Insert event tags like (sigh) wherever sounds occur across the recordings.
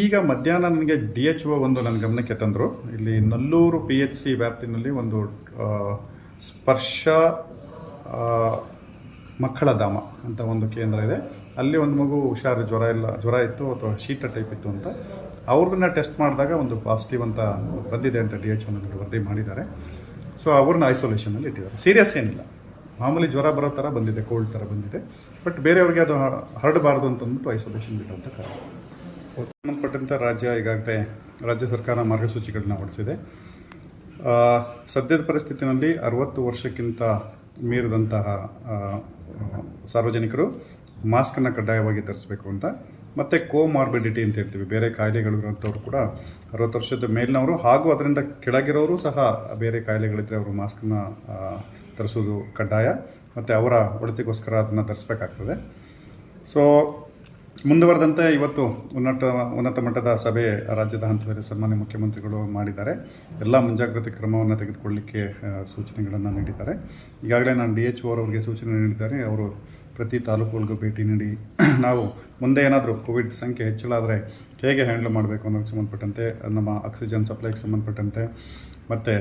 ಈಗ ಮಧ್ಯಾಹ್ನ ನನಗೆ ಡಿ ಎಚ್ ಒ ಒಂದು ನನ್ನ ಗಮನಕ್ಕೆ ತಂದರು. ಇಲ್ಲಿ ನಲ್ಲೂರು ಪಿ ಎಚ್ ಸಿ ವ್ಯಾಪ್ತಿನಲ್ಲಿ ಒಂದು ಸ್ಪರ್ಶ ಮಕ್ಕಳ ಧಾಮ ಅಂತ ಒಂದು ಕೇಂದ್ರ ಇದೆ. ಅಲ್ಲಿ ಒಂದು ಮಗು ಹುಷಾರು ಜ್ವರ ಇಲ್ಲ, ಜ್ವರ ಇತ್ತು ಅಥವಾ ಶೀತ ಟೈಪ್ ಇತ್ತು ಅಂತ. ಅವ್ರನ್ನ ಟೆಸ್ಟ್ ಮಾಡಿದಾಗ ಒಂದು ಪಾಸಿಟಿವ್ ಅಂತ ಬಂದಿದೆ ಅಂತ ಡಿ ಎಚ್ ಒನಲ್ಲಿ ವರದಿ ಮಾಡಿದ್ದಾರೆ. ಸೊ ಅವ್ರನ್ನ ಐಸೋಲೇಷನಲ್ಲಿ ಇಟ್ಟಿದ್ದಾರೆ. ಸೀರಿಯಸ್ ಏನಿಲ್ಲ. ಮಾಮೂಲಿ ಜ್ವರ ಬರೋ ಥರ ಬಂದಿದೆ ಕೋಲ್ಡ್ ಥರ ಬಂದಿದೆ. ಬಟ್ ಬೇರೆಯವ್ರಿಗೆ ಅದು ಹರಡಬಾರ್ದು ಅಂತ ಅಂದ್ಬಿಟ್ಟು ಐಸೋಲೇಷನ್ ಬಿಡುವಂಥ ಕಾರಣ ಸಂಬಂಧಪಟ್ಟಂಥ ರಾಜ್ಯ ಈಗಾಗಲೇ ರಾಜ್ಯ ಸರ್ಕಾರ ಮಾರ್ಗಸೂಚಿಗಳನ್ನ ಹೊರಡಿಸಿದೆ ಸದ್ಯದ ಪರಿಸ್ಥಿತಿನಲ್ಲಿ ಅರವತ್ತು ವರ್ಷಕ್ಕಿಂತ ಮೀರಿದಂತಹ ಸಾರ್ವಜನಿಕರು ಮಾಸ್ಕನ್ನು ಕಡ್ಡಾಯವಾಗಿ ಧರಿಸಬೇಕು ಅಂತ. ಮತ್ತು ಕೋಮಾರ್ಬಿಡಿಟಿ ಅಂತ ಹೇಳ್ತೀವಿ, ಬೇರೆ ಕಾಯಿಲೆಗಳಿರುವಂಥವ್ರು ಕೂಡ ಅರವತ್ತು ವರ್ಷದ ಮೇಲಿನವರು ಹಾಗೂ ಅದರಿಂದ ಕೆಳಗಿರೋರು ಸಹ ಬೇರೆ ಕಾಯಿಲೆಗಳಿದ್ದರೆ ಅವರು ಮಾಸ್ಕನ್ನು ಧರಿಸೋದು ಕಡ್ಡಾಯ ಮತ್ತು ಅವರ ಒಡತಿಗೋಸ್ಕರ ಅದನ್ನು ಧರಿಸ್ಬೇಕಾಗ್ತದೆ ಸೊ ಮುಂದುವರೆದಂತೆ ಇವತ್ತು ಉನ್ನತ ಉನ್ನತ ಮಟ್ಟದ ಸಭೆ ರಾಜ್ಯದ ಹಂತದಲ್ಲಿ ಸನ್ಮಾನ್ಯ ಮುಖ್ಯಮಂತ್ರಿಗಳು ಮಾಡಿದ್ದಾರೆ. ಎಲ್ಲ ಮುಂಜಾಗ್ರತೆ ಕ್ರಮವನ್ನು ತೆಗೆದುಕೊಳ್ಳಲಿಕ್ಕೆ ಸೂಚನೆಗಳನ್ನು ನೀಡಿದ್ದಾರೆ. ಈಗಾಗಲೇ ನಾನು ಡಿ ಎಚ್ ಅವರಿಗೆ ಸೂಚನೆ ನೀಡಿದ್ದಾರೆ. ಅವರು ಪ್ರತಿ ತಾಲೂಕುಗಳಿಗೂ ಭೇಟಿ ನೀಡಿ (clears throat) ನಾವು ಮುಂದೆ ಏನಾದರೂ ಕೋವಿಡ್ ಸಂಖ್ಯೆ ಹೆಚ್ಚಳ ಆದರೆ ಹೇಗೆ ಹ್ಯಾಂಡಲ್ ಮಾಡಬೇಕು ಅನ್ನೋಕ್ಕೆ ಸಂಬಂಧಪಟ್ಟಂತೆ, ನಮ್ಮ ಆಕ್ಸಿಜನ್ ಸಪ್ಲೈಗೆ ಸಂಬಂಧಪಟ್ಟಂತೆ, ಮತ್ತು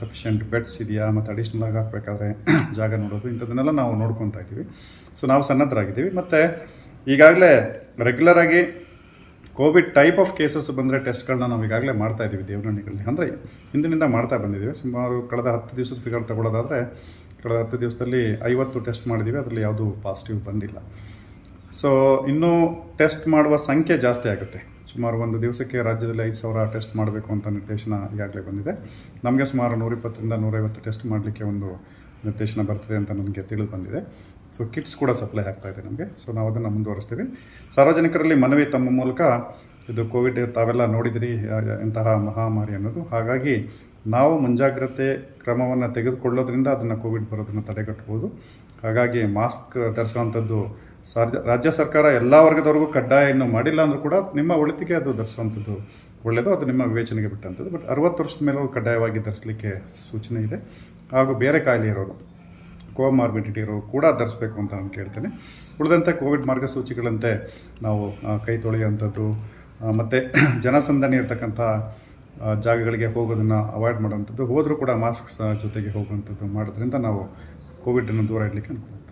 ಸಫಿಷಿಯೆಂಟ್ ಬೆಡ್ಸ್ ಇದೆಯಾ, ಮತ್ತು ಅಡಿಷ್ನಲ್ ಆಗಿ ಹಾಕಬೇಕಾದ್ರೆ (clears throat) ಜಾಗ ನೋಡೋದು, ಇಂಥದ್ದನ್ನೆಲ್ಲ ನಾವು ನೋಡ್ಕೊತಾ ಇದ್ದೀವಿ. ಸೊ ನಾವು ಸನ್ನದ್ಧರಾಗಿದ್ದೀವಿ. ಮತ್ತು ಈಗಾಗಲೇ ರೆಗ್ಯುಲರ್ ಆಗಿ ಕೋವಿಡ್ ಟೈಪ್ ಆಫ್ ಕೇಸಸ್ ಬಂದರೆ ಟೆಸ್ಟ್ಗಳನ್ನ ನಾವು ಈಗಾಗಲೇ ಮಾಡ್ತಾ ಇದ್ದೀವಿ ದೇವನಹಳ್ಳಿಗಳಲ್ಲಿ. ಅಂದರೆ ಹಿಂದಿನಿಂದ ಮಾಡ್ತಾ ಬಂದಿದ್ದೀವಿ. ಸುಮಾರು ಕಳೆದ ಹತ್ತು ದಿವಸದ ಫಿಗರ್ ತಗೊಳ್ಳೋದಾದರೆ ಕಳೆದ ಹತ್ತು ದಿವಸದಲ್ಲಿ ಐವತ್ತು ಟೆಸ್ಟ್ ಮಾಡಿದ್ದೀವಿ. ಅದರಲ್ಲಿ ಯಾವುದೂ ಪಾಸಿಟಿವ್ ಬಂದಿಲ್ಲ. ಸೊ ಇನ್ನೂ ಟೆಸ್ಟ್ ಮಾಡುವ ಸಂಖ್ಯೆ ಜಾಸ್ತಿ ಆಗುತ್ತೆ. ಸುಮಾರು ಒಂದು ದಿವಸಕ್ಕೆ ರಾಜ್ಯದಲ್ಲಿ ಐದು ಸಾವಿರ ಟೆಸ್ಟ್ ಮಾಡಬೇಕು ಅಂತ ನಿರ್ದೇಶನ ಈಗಾಗಲೇ ಬಂದಿದೆ. ನಮಗೆ ಸುಮಾರು ನೂರಿಪ್ಪತ್ತರಿಂದ ನೂರೈವತ್ತು ಟೆಸ್ಟ್ ಮಾಡಲಿಕ್ಕೆ ಒಂದು ನಿರ್ದೇಶನ ಬರ್ತದೆ ಅಂತ ನನಗೆ ತಿಳಿದು ಬಂದಿದೆ. ಸೊ ಕಿಟ್ಸ್ ಕೂಡ ಸಪ್ಲೈ ಆಗ್ತಾ ಇದೆ ನಮಗೆ. ಸೊ ನಾವು ಅದನ್ನು ಮುಂದುವರಿಸ್ತೀವಿ. ಸಾರ್ವಜನಿಕರಲ್ಲಿ ಮನವಿ ತಮ್ಮ ಮೂಲಕ ಇದು ಕೋವಿಡ್ ತಾವೆಲ್ಲ ನೋಡಿದಿರಿ ಇಂತಹ ಮಹಾಮಾರಿ ಅನ್ನೋದು. ಹಾಗಾಗಿ ನಾವು ಮುಂಜಾಗ್ರತೆ ಕ್ರಮವನ್ನು ತೆಗೆದುಕೊಳ್ಳೋದ್ರಿಂದ ಅದನ್ನು ಕೋವಿಡ್ ಬರೋದನ್ನು ತಡೆಗಟ್ಟಬಹುದು ಹಾಗಾಗಿ ಮಾಸ್ಕ್ ಧರಿಸುವಂಥದ್ದು ಸಾರ್ಜ, ರಾಜ್ಯ ಸರ್ಕಾರ ಎಲ್ಲ ವರ್ಗದವರೆಗೂ ಕಡ್ಡಾಯ ಇನ್ನೂ ಮಾಡಿಲ್ಲ ಅಂದರೂ ಕೂಡ ನಿಮ್ಮ ಒಳಿತಿಗೆ ಅದು ಧರಿಸುವಂಥದ್ದು ಒಳ್ಳೆಯದು ಅದು ನಿಮ್ಮ ವಿವೇಚನೆಗೆ ಬಿಟ್ಟಂಥದ್ದು. ಬಟ್ ಅರವತ್ತು ವರ್ಷದ ಮೇಲೂ ಕಡ್ಡಾಯವಾಗಿ ಧರಿಸಲಿಕ್ಕೆ ಸೂಚನೆ ಇದೆ. ಹಾಗೂ ಬೇರೆ ಕಾಯಿಲೆ ಇರೋರು. ಕೋಮಾರ್ಬಿಡಿಟಿ ಇರೋರು ಕೂಡ ಧರಿಸಬೇಕು ಅಂತ ನಾನು ಕೇಳ್ತೇನೆ. ಉಳಿದಂತೆ ಕೋವಿಡ್ ಮಾರ್ಗಸೂಚಿಗಳಂತೆ ನಾವು ಕೈ ತೊಳೆಯುವಂಥದ್ದು ಮತ್ತು (clears throat) ಜನಸಂದಣಿ ಇರ್ತಕ್ಕಂಥ ಜಾಗಗಳಿಗೆ ಹೋಗೋದನ್ನು ಅವಾಯ್ಡ್ ಮಾಡುವಂಥದ್ದು, ಹೋದರೂ ಕೂಡ ಮಾಸ್ಕ್ ಜೊತೆಗೆ ಹೋಗುವಂಥದ್ದು ಮಾಡೋದ್ರಿಂದ ನಾವು ಕೋವಿಡನ್ನು ದೂರ ಇಡಲಿಕ್ಕೆ ಅನುಕೂಲ